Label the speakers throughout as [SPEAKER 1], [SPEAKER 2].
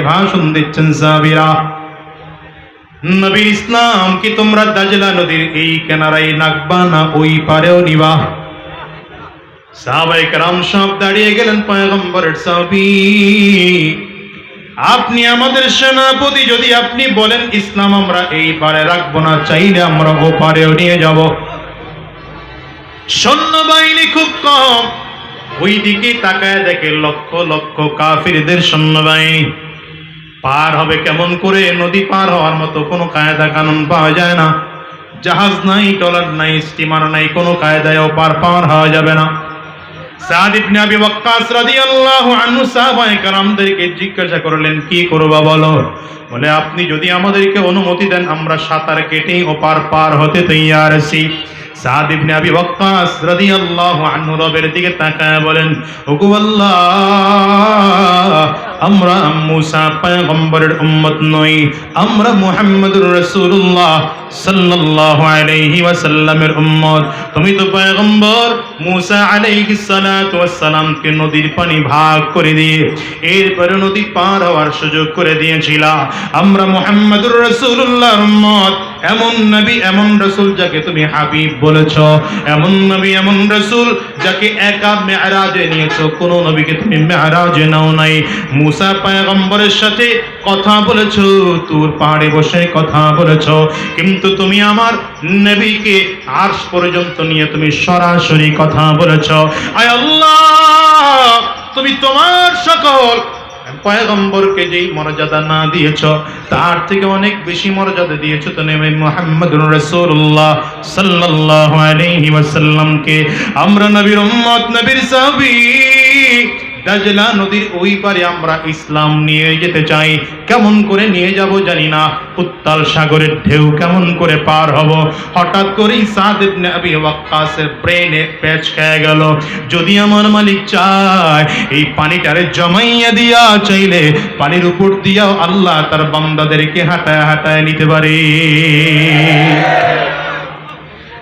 [SPEAKER 1] ভাষণ দিচ্ছেন ইসলাম কি তোমরা দাজলা নদীর এই কিনারায় নাকবা না ওই পারেও নিবা? সাহাবাই কারাম সব দাঁড়িয়ে গেলেন পয়গম্বরের সাহাবি। আপনি আমাদের সেনাপতি, যদি আপনি বলেন, ইসলাম আমরা এই পারে রাখব না, চাইলে আমরা ও পারেও নিয়ে যাব। সৈন্যবাহিনী খুব কম। ওই দিকে তাকায় দেখে লক্ষ লক্ষ কাফিরদের সৈন্যবাহিনী। পার হবে কেমন করে? নদী পার হওয়ার মতো কোনো কায়দা কানুন পাওয়া যায় না। জাহাজ নাই টলার নাই, স্টিমার নাই, কোনো কায়দায় পার পার হওয়া যাবে না। সাদ ইবনে আবি ওয়াক্কাস রাদিয়াল্লাহু আনহু সাহাবায়ে কেরামদেরকে জিজ্ঞাসা করলেন, কি করবা বলো? বলে, আপনি যদি আমাদেরকে অনুমতি দেন, আমরা সাঁতার কেটে ওপার পার হতে তৈয়ার আছি। সাদ ইবনে আবি ওয়াক্কাস দিকে তাকায় বলেন ওগো আল্লাহ আমরা মুসা পয়গম্বরের উম্মত নই আমরা মুহাম্মদুর রাসূলুল্লাহ সাল্লাল্লাহু আলাইহি ওয়াসাল্লামের উম্মত তুমি তো পয়গম্বর মুসা আলাইহিস সালাতু ওয়াসসালামকে নদীর পানি ভাগ করে দিয়ে এরপরে নদী পার হওয়ার সুযোগ করে দিয়েছিলা। আমরা মুহাম্মদুর রাসূলুল্লাহর উম্মত, এমন নবী, এমন রাসূল যাকে তুমি হাবিব বলেছ, এমন নবী, এমন রাসূল যাকে একা মেরাজে নিয়েছো, কোন নবীকে তুমি মেরাজে নাও নাই। মুসা পয়গম্বরের সাথে কথা বলেছ, তোর পাহাড়ে বসে কথা বলেছ। কিন্তু তুমি আমার নবীকে আরশ পর্যন্ত নিয়ে তুমি সরাসরি কথা বলেছ। আয় আল্লাহ, তুমি তোমার সকল পয়গম্বরকে যেই মর্যাদা না দিয়েছ, তার থেকে অনেক বেশি মর্যাদা দিয়েছ তো নেমে মুহাম্মদুর রাসূলুল্লাহ সাল্লাল্লাহু আলাইহি ওয়াসাল্লামকে। আমরা নবীর উম্মত, নবীর সাহাবী। দাজলা নদীর ওই পারে আমরা ইসলাম নিয়ে যেতে চাই। কেমন করে নিয়ে যাব জানি না। উত্তাল সাগরের ঢেউ কেমন করে পার হব? হঠাৎ করেই সাদ ইবনে আবি ওয়াক্কাসের ব্রেনে প্যাচ খেয়ে গেল। যদি আমার মালিক চায় এই পানিটারে জমাইয়া দিয়া চাইলে পানির উপর দিয়াও আল্লাহ তার বান্দাদেরকে হাঁটায় হাঁটায় নিতে পারে।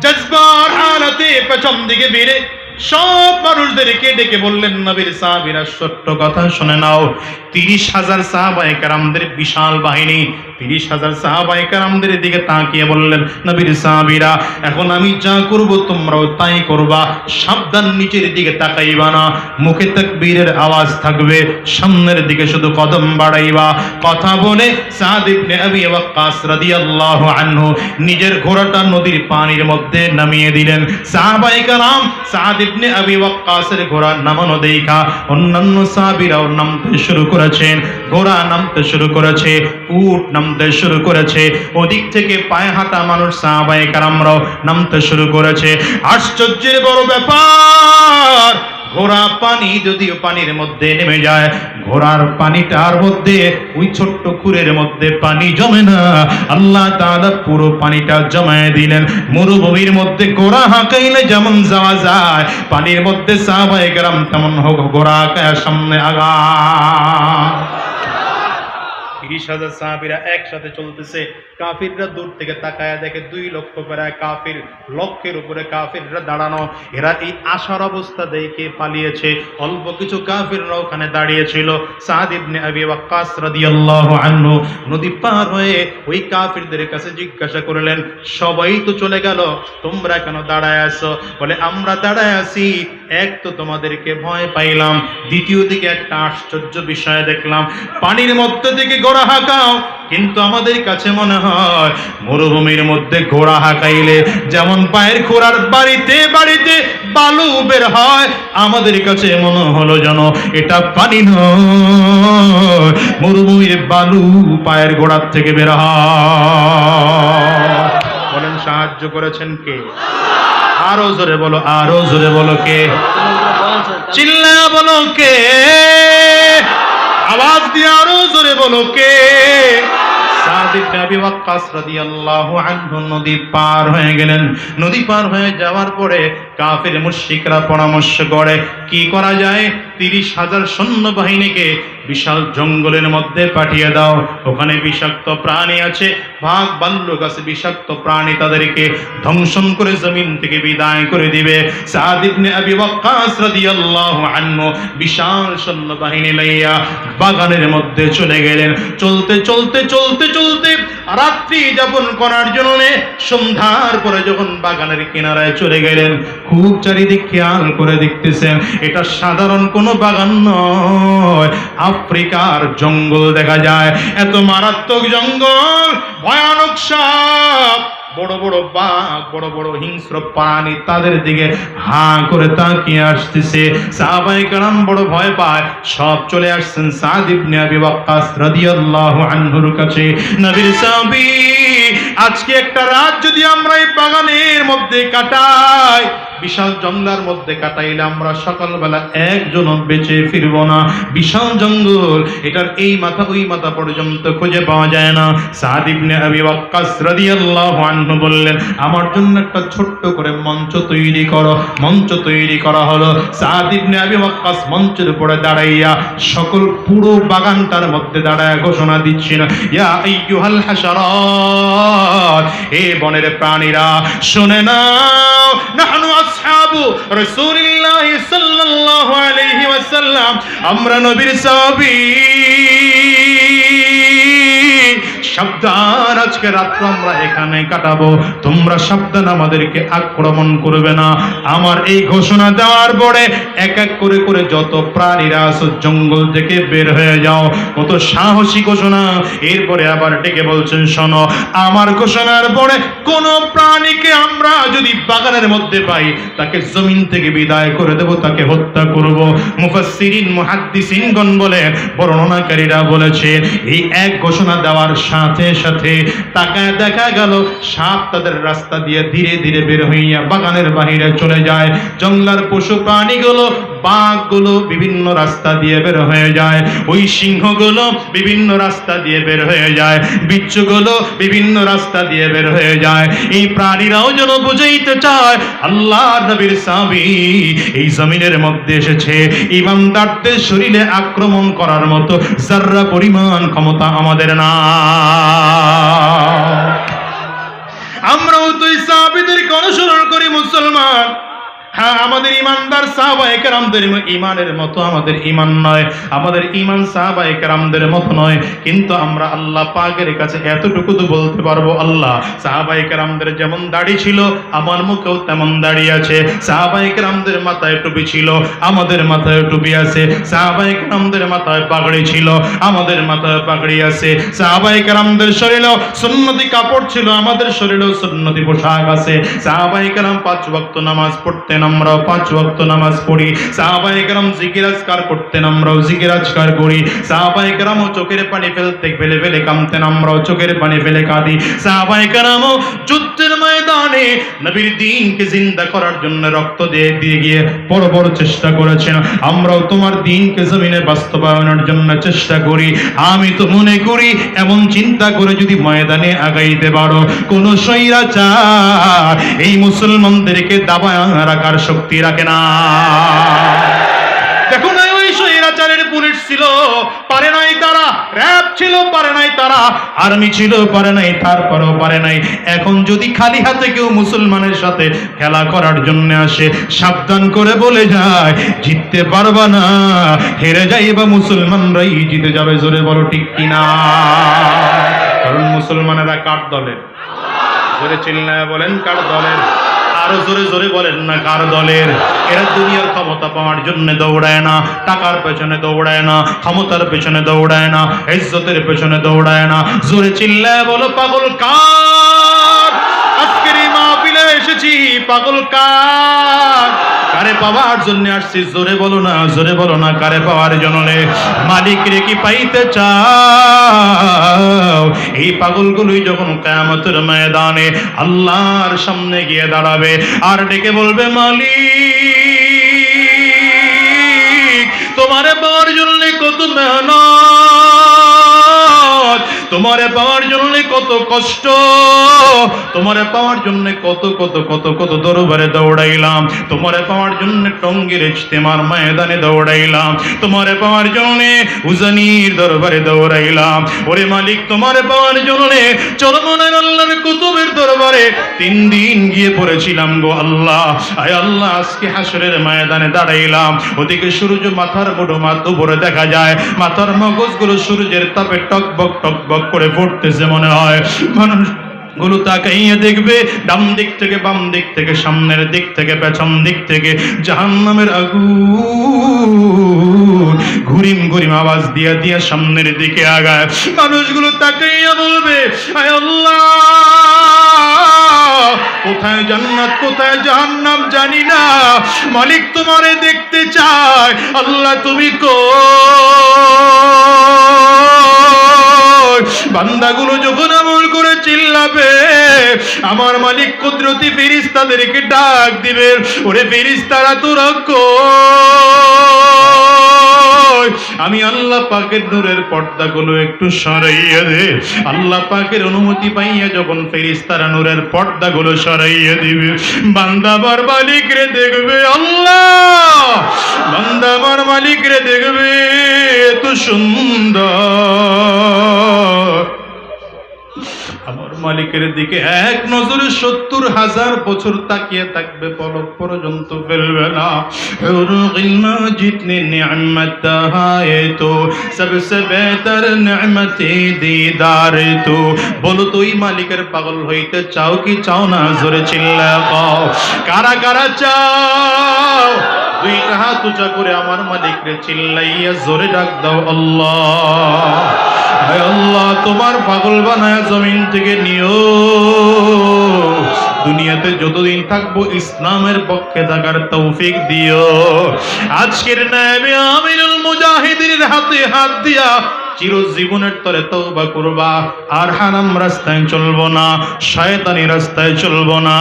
[SPEAKER 1] জজবার হালতে পেছন দিকে বেড়ে সব মানুষদেরকে ডেকে বললেন, নবীর সাহাবীরা ছোট্ট কথা শুনে নাও। তিরিশ হাজার সাহাবায়ে কেরামদের বিশাল বাহিনী তিরিশ হাজার সাহাবায়ে কেরামদের দিকে তাকিয়ে বললেন, নবীর সাহাবীরা, এখন আমি যা করব তোমরাও তাই করবা। সাবধান নিচের দিকে তাকাইবা না। মুখে তাকবীরের আওয়াজ থাকবে। সামনের দিকে শুধু কদম বাড়াইবা। কথা বলে সাদ ইবনে আবি ওয়াক্কাস রাদিয়াল্লাহু আনহু নিজের ঘোড়াটা নদীর পানির মধ্যে নামিয়ে দিলেন। সাহাবায়ে কেরাম সাদ ইবনে আবি ওয়াক্কাসের ঘোড়া নামানো দেখা অন্যান্য সাহাবীরাও নামতে শুরু করেছেন। ঘোড়া নামতে শুরু করেছে, উট নামতে শুরু করেছে, ওদিক থেকে পায়ে হাতা মানুষ সাহাবায়ে কেরামরাও নামতে শুরু করেছে। আশ্চর্যের বড় ব্যাপার ঘোড়া পানি যদিও পানির মধ্যে নেমে যায়, ঘোড়ার পানিটার মধ্যে, ওই ছোট্ট খুরের মধ্যে পানি জমে না। আল্লাহ তাআলা পুরো পানিটা জমায় দিলেন। মরুভূমির মধ্যে ঘোড়া হাঁকাইলে যেমন যাওয়া যায়, পানির মধ্যে সাহাবায়ে কেরাম তেমন হোক ঘোড়া হাঁকায় সামনে আগা তিরিশ হাজার সাহাবিরা একসাথে চলতেছে। কাফিররা দূর থেকে তাকায়া দেখে দুই লক্ষ প্রায় কাফির লক্ষের উপরে কাফিররা দাঁড়ানো। এরা এই আশার অবস্থা দেখে পালিয়েছে। অল্প কিছু কাফিররা ওখানে দাঁড়িয়েছিল। আবি নদী পার হয়ে ওই কাফিরদের কাছে জিজ্ঞাসা করলেন, সবাই তো চলে গেল, তোমরা কেন দাঁড়ায় আছো? বলে, আমরা দাঁড়ায় আছি, এক তো তোমাদেরকে ভয় পাইলাম, দ্বিতীয় দিকে একটা আশ্চর্য বিষয় দেখলাম। পানির মধ্যে থেকে গোড়া ঘোড়া হাঁকাও। কিন্তু আমাদের কাছে মনে হয় মরুভূমির মধ্যে ঘোড়া হাঁকাইলে যেমন পায়ের ঘোড়ার বাড়িতে বাড়িতে বালু বের হয় আমাদের কাছে মনে হলো যেন এটা পানি নয়। মরুভূমির বালু পায়ের ঘোড়ার থেকে বের হয়। বলেন সাহায্য করেছেন কে? আরও জোরে বলো আরও জোরে বলো কে? চিল্লা বলো কে? আওয়াজ দিয়ে আরও জোরে বলো কে? নদী পার হয়ে গেলেন। নদী পার হয়ে যাওয়ার পরে কাফির মুশিকরা পরামর্শ করে কি করা যায়? তিরিশ হাজার সৈন্যবাহিনীকে বিশাল জঙ্গলের মধ্যে পাঠিয়ে দাও। ওখানে বিষাক্ত প্রাণী আছে। ভাগ বাল্য আছে। বিষাক্ত প্রাণী তাদেরকে ধ্বংসন করে জমিন থেকে বিদায় করে দিবে। সাদ ইবনে আবি ওয়াক্কাস বিশাল সৈন্যবাহিনী লইয়া বাগানের মধ্যে চলে গেলেন। চলতে চলতে চলতে চলতে রাত্রি যাপন করার জন্য সন্ধ্যার পরে যখন বাগানের কিনারায় চলে গেলেন খুব চারিদিক খেয়াল করে দেখতেছেন, এটা সাধারণ কোনো বাগান নয়। আফ্রিকার জঙ্গল দেখা যায়, এত মারাত্মক জঙ্গল, ভয়ানক সাপ। বড় বড় বাঘ, বড় বড় হিংস্র প্রাণী তাদের দিকে হা করে তাকিয়ে আসতেছে। সাহাবাই কারাম বড় ভয় পায়। সব চলে আসছেন সাদ ইবনে আবি ওয়াক্কাস রাদিয়াল্লাহু আনহুর কাছে। নবীর সাহাবী, আজকে একটা রাত যদি আমরা এই বাগানের মধ্যে কাটাই বিশাল জঙ্গলার মধ্যে কাটাইলে আমরা সকালবেলা একজন বেঁচে ফিরব না। বিশাল জঙ্গল, এটার এই মাথা ওই মাথা পর্যন্ত খুঁজে পাওয়া যায় না। সাদ ইবনে আবি ওয়াক্কাস রাদিয়াল্লাহু আনহু বললেন, আমার জন্য একটা ছোট্ট করে মঞ্চ তৈরি করো। মঞ্চ তৈরি করা হলো। সাদ ইবনে আবি ওয়াক্কাস মঞ্চের উপরে দাঁড়াইয়া সকল পুরো বাগানটার মধ্যে দাঁড়ায় ঘোষণা দিচ্ছেন, ইয়া আইয়ুহাল হাশারাত, হে বনের প্রাণীরা, শুনে নাও, নাহনু আসহাবু রাসূলিল্লাহি সাল্লাল্লাহু আলাইহি ওয়াসাল্লাম আমরা নবীর সাহাবী। সাবধান, আজকে রাত্র আমরা এখানে কাটাবো। তোমরা সাবধান, আমাদেরকে আক্রমণ করবে না। আমার এই ঘোষণা দেওয়ার পরে এক এক করে করে যত প্রাণীরা আছো, জঙ্গল থেকে বের হয়ে যাও। কত সাহসী ঘোষণা। এরপরে আবার ডেকে বলছেন, শোনো, আমার ঘোষণার পরে কোন প্রাণীকে আমরা যদি বাগানের মধ্যে পাই, তাকে জমিন থেকে বিদায় করে দেব, তাকে হত্যা করব। মুফাসসিরিন, মুহাদ্দিসিনগণ বলে বর্ণনাকারীরা বলেছে, এই এক ঘোষণা দেওয়ার সাথে সাথে সাথে তাকায় দেখা গেল, সাপ তাদের রাস্তা দিয়ে ধীরে ধীরে বের হইয়া বাগানের বাহিরে চলে যায়। জঙ্গলার পশু প্রাণীগুলো বাঘগুলো বিভিন্ন রাস্তা দিয়ে বের হয়ে যায়, ওই সিংহগুলো বিভিন্ন রাস্তা দিয়ে বের হয়ে যায়, বিচ্ছুগুলো বিভিন্ন রাস্তা দিয়ে বের হয়ে যায়। এই প্রাণীরাও যেন বুঝাইতে চায় আল্লাহ নবীর সাবি এই জমিনের মধ্যে এসেছে। ইমানদারদের শরীরে আক্রমণ করার মতো জাররা পরিমাণ ক্ষমতা আমাদের না। আমরাও তো এই সাহাবিদেরকে অনুসরণ করি মুসলমান। হ্যাঁ আমাদের ইমানদার সাহাবা একরামদের ইমানের মতো আমাদের ইমান নয়। আমাদের ইমান সাহাবা একরামদের মতো নয়। কিন্তু আমরা আল্লাহ পাকের কাছে এতটুকু তো বলতে পারব, আল্লাহ সাহাবা একরামদের যেমন দাড়ি ছিল, আমার মুখেও তেমন দাড়ি আছে। সাহাবা একরামদের মাথায় টুপি ছিল, আমাদের মাথায় টুপি আছে। সাহাবা একরামদের মাথায় পাগড়ি ছিল, আমাদের মাথায় পাগড়ি আছে। সাহাবা একরামদের শরীরেও সুন্নতি কাপড় ছিল, আমাদের শরীরেও সুন্নতি পোশাক আছে। সাহাবা একরাম পাঁচ ওয়াক্ত নামাজ পড়তেন আমরাও পাঁচ ওয়াক্ত নামাজ পড়ি। সাহাবা একরাম জিকিরাজকার করতেন আমরাও জিকিরাজকার করি। সাহাবা একরামও চোখের পানি ফেলতে ফেলে ফেলে কামতেন আমরাও চোখের পানি ফেলে কাঁদি। সাহাবা একরামও যুদ্ধের ময়দানে নবীর দিনকে জিন্দা করার জন্য রক্ত দিয়ে দিয়ে গিয়ে বড় বড় চেষ্টা করেছেন। আমরাও তোমার দিনকে জমিনে বাস্তবায়নের জন্য চেষ্টা করি। আমি তো মনে করি, এমন চিন্তা করে যদি ময়দানে আগাইতে পারো। কোন সৈরাচার এই মুসলমানদেরকে দাবায় রাখার শক্তি রাখে না। দেখো না ওই স্বৈরাচারের পুলিশ ছিল, পারে নাই তারা, র্যাব ছিল, পারে নাই তারা, আর্মি ছিল, পারে নাই, তারপরেও পারে নাই। এখন যদি খালি হাতে কেউ মুসলমানের সাথে খেলা করার জন্য আসে, সাবধান করে বলে যায়, জিততে পারবা না, হেরে যাইবা মুসলমানরাই, জিতে যাবে জোরে বলো ঠিক কিনা? কারণ মুসলমানেরা কার দলের? জোরে চিল্লায় বলেন কার দলের? আরও জোরে জোরে বলেন না, কার দলের? এরা দুনিয়ার ক্ষমতা পাওয়ার জন্য দৌড়ায় না, টাকার পেছনে দৌড়ায় না, ক্ষমতার পেছনে দৌড়ায় না, ইজ্জতের পেছনে দৌড়ায় না। জোরে চিল্লায় বলো, পাগল কার? আজকের এই মাহফিলে এসেছি, পাগল কার? কারে পাওয়ার জন্য আসছি, জোরে বলো না, জোরে বলো না, কারে পাওয়ার জন্য? মালিক রে কি পাইতে চাও এই পাগলগুলোই যখন কেয়ামতের ময়দানে আল্লাহর সামনে গিয়ে দাঁড়াবে আর ডেকে বলবে, মালিক, তোমারে পাওয়ার জন্য কত মেহনত তোমারে পাওয়ার জন্য কত কষ্ট, তোমারে পাওয়ার জন্য কত কত কত কত দরবারে দৌড়াইলাম, তোমারে পাওয়ার জন্য টঙ্গির ইজতেমার ময়দানে দৌড়াইলাম, তোমারে পাওয়ার জন্য উজানির দরবারে দৌড়াইলাম। ওরে মালিক, তোমারে পাওয়ার জন্য চরমনের আল্লাহর কুতুবের দরবারে তিন দিন গিয়ে পড়েছিলাম গো আল্লাহ। আয় আল্লাহ, আজকে হাসরের ময়দানে দাঁড়াইলাম। ওদিকে সূর্য মাথার মুঠো মাথ উপরে দেখা যায়, মাথার মগজগুলো সূর্যের তাপে টকবক টকবক করে ফুটতেছে মনে হয়। মানুষগুলো তাকাইয়া দেখবে, ডান দিক থেকে বাম দিক থেকে, সামনের দিক থেকে, পেছন দিক থেকে, জাহান্নামের আগুন। ঘুরিম ঘুরিম আওয়াজ দিয়া দিয়া সামনের দিকে আগায়। মানুষগুলো তাকাইয়া বলবে, আয় আল্লাহ, কোথায় জান্নাত, কোথায় জাহান্নাম জানি না। মালিক তোমারে দেখতে চায়, আল্লাহ তুমি কই? বান্দাগুলো যখন আমল করে চিল্লাবে, আমার মালিক কুদরতি ফেরিস্তাদেরকে ডাক দিবে, ওরে ফেরিস্তারা তোরা কই? আমি আল্লাহ পাকের নূরের পর্দাগুলো একটু সরাইয়া দে। আল্লাহ পাকের অনুমতি পাইয়া যখন ফেরিস্তারা নূরের পর্দাগুলো সরাইয়া দিবে বান্দাবার মালিক রে দেখবে, আল্লাহ! বান্দাবার মালিক রে দেখবে, এত সুন্দর। মালিকের দিকে এক নজরে সত্তর হাজার বছর তাকিয়ে থাকবে, পলক পর্যন্ত ফেলবে না। জিতনি নিয়ামত হায় তো দিদার তো। বলো তুই মালিকের পাগল হইতে চাও কি চাও না? জোরে চিল্লা পাও কারা কারা চাও? দুইটা হাত উঁচা করে আমার মালিকরে চিল্লাইয়া জোরে ডাক দাও আল্লাহ। হায় আল্লাহ, তোমার পাগল বানায় জমিন থেকে নিও। দুনিয়াতে যতদিন থাকব, ইসলামের পক্ষে থাকার তৌফিক দিও। আজকের নামে আমিরুল মুজাহিদিনের হাতে হাত দিয়া চিরজীবনের তরে তওবা করবা। আর হারাম রাস্তায় চলবো না, শয়তানি রাস্তায় চলবো না।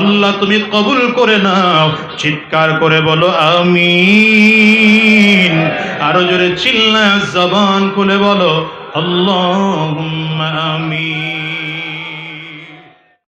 [SPEAKER 1] আল্লাহ, তুমি কবুল করে নাও, চিৎকার করে বলো, আমিন। আরও জোরে চিল্লা জবান খুলে বলো আল্লাহুম্মা আমিন।